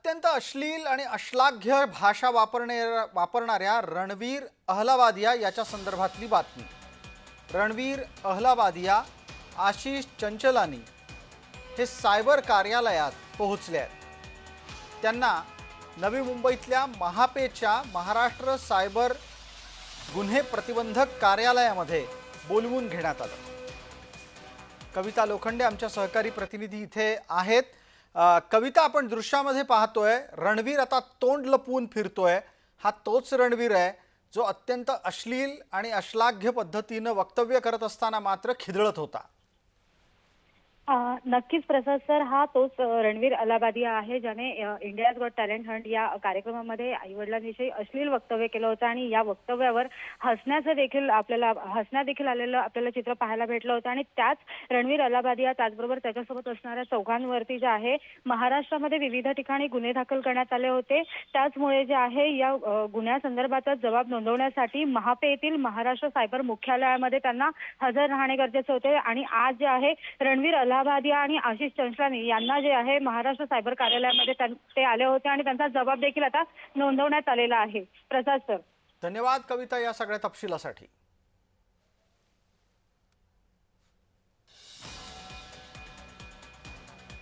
अत्यंत अश्लील आणि अश्लाघ्य भाषा वापरणे वापरणाऱ्या रणवीर अहलावादिया याच्या संदर्भातली बातमी. रणवीर अहलावादिया आशिष चंचलानी हे सायबर कार्यालयात पोहोचले आहेत. त्यांना नवी मुंबईतल्या महापेच्या महाराष्ट्र सायबर गुन्हे प्रतिबंधक कार्यालयामध्ये बोलवून घेण्यात आलं. कविता लोखंडे आमच्या सहकारी प्रतिनिधी इथे आहेत. कविता आपण दृश्यामध्ये पाहतोय. रणवीर आता तोंड लपवून फिरतोय. हा तोच रणवीर आहे जो अत्यंत अश्लील आणि अश्लाघ्य पद्धतीनं वक्तव्य करत असताना मात्र खिदळत होता. नक्कीच प्रसाद सर हा तोच रणवीर अलाबादिया आहे ज्याने इंडियाज गॉट टॅलेंट हंट या कार्यक्रमामध्ये आईवडिलांविषयी अश्लील वक्तव्य केलं होतं आणि या वक्तव्यावर हसण्याचं देखील आपल्याला हसण्या देखील आलेलं आपल्याला चित्र पाहायला भेटलं होतं आणि त्याच रणवीर अलाबादिया त्याचबरोबर त्याच्यासोबत असणाऱ्या चौघांवरती जे आहे महाराष्ट्रामध्ये विविध ठिकाणी गुन्हे दाखल करण्यात आले होते. त्याचमुळे जे आहे या अ, गुन्ह्यासंदर्भातच जबाब नोंदवण्यासाठी महापे येथील महाराष्ट्र सायबर मुख्यालयामध्ये त्यांना हजर राहणे गरजेचे होते आणि आज जे आहे रणवीर सिंधिया आणि आशिष चंचलानी यांना जे आहे महाराष्ट्र सायबर कार्यालयामध्ये ते आले होते आणि त्यांचा जबाब देखील आता नोंदवण्यात आलेला आहे. प्रसाद सर. धन्यवाद कविता या सगळ्या तपशिलासाठी.